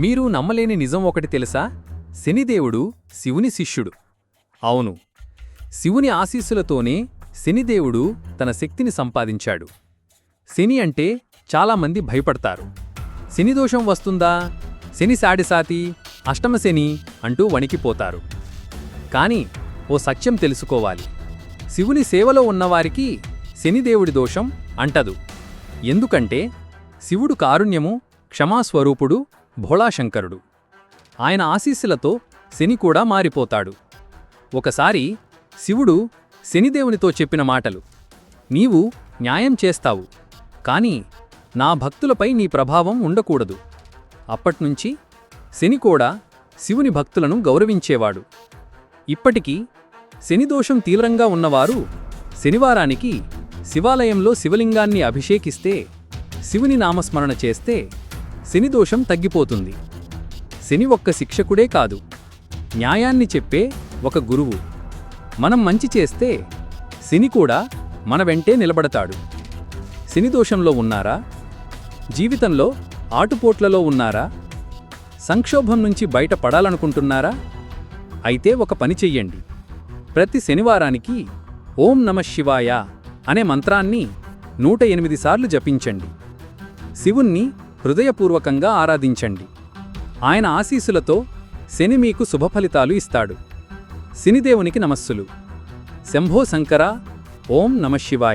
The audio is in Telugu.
మీరు నమ్మలేని నిజం ఒకటి తెలుసా? శనిదేవుడు శివుని శిష్యుడు. అవును. శివుని ఆశీస్సులతోనే శనిదేవుడు తన శక్తిని సంపాదించాడు. శని అంటే చాలామంది భయపడతారు. శని దోషం వస్తుందా? శని సాడిసాతి అష్టమ శని అంటూ వణికిపోతారు. కాని ఓ సత్యం తెలుసుకోవాలి. శివుని సేవలో ఉన్నవారికి శనిదేవుడి దోషం అంటదు. ఎందుకంటే శివుడు కారుణ్యము క్షమాస్వరూపుడు భోళాశంకరుడు. ఆయన ఆశీస్సులతో శని కూడా మారిపోతాడు. ఒకసారి శివుడు శనిదేవునితో చెప్పిన మాటలు నీవు న్యాయం చేస్తావు కాని నా భక్తులపై నీ ప్రభావం ఉండకూడదు. అప్పట్నుంచి శని కూడా శివుని భక్తులను గౌరవించేవాడు. ఇప్పటికీ శనిదోషం తీవ్రంగా ఉన్నవారు శనివారానికి శివాలయంలో శివలింగాన్ని అభిషేకిస్తే శివుని నామస్మరణ చేస్తే శనిదోషం తగ్గిపోతుంది. శని ఒక్క శిక్షకుడే కాదు. న్యాయాన్ని చెప్పే ఒక గురువు. మనం మంచి చేస్తే శని కూడా మన వెంటే నిలబడతాడు. శనిదోషంలో ఉన్నారా? జీవితంలో ఆటుపోట్లలో ఉన్నారా? సంక్షోభం నుంచి బయటపడాలనుకుంటున్నారా? అయితే ఒక పని చెయ్యండి. ప్రతి శనివారానికి ఓం నమ శివాయ అనే మంత్రాన్ని నూట ఎనిమిది సార్లు జపించండి. శివుణ్ణి హృదయపూర్వకంగా ఆరాధించండి. ఆయన ఆశీసులతో శని మీకు శుభఫలితాలు ఇస్తాడు. శనిదేవునికి నమస్సులు. శంభో శంకర ఓం నమశివాయ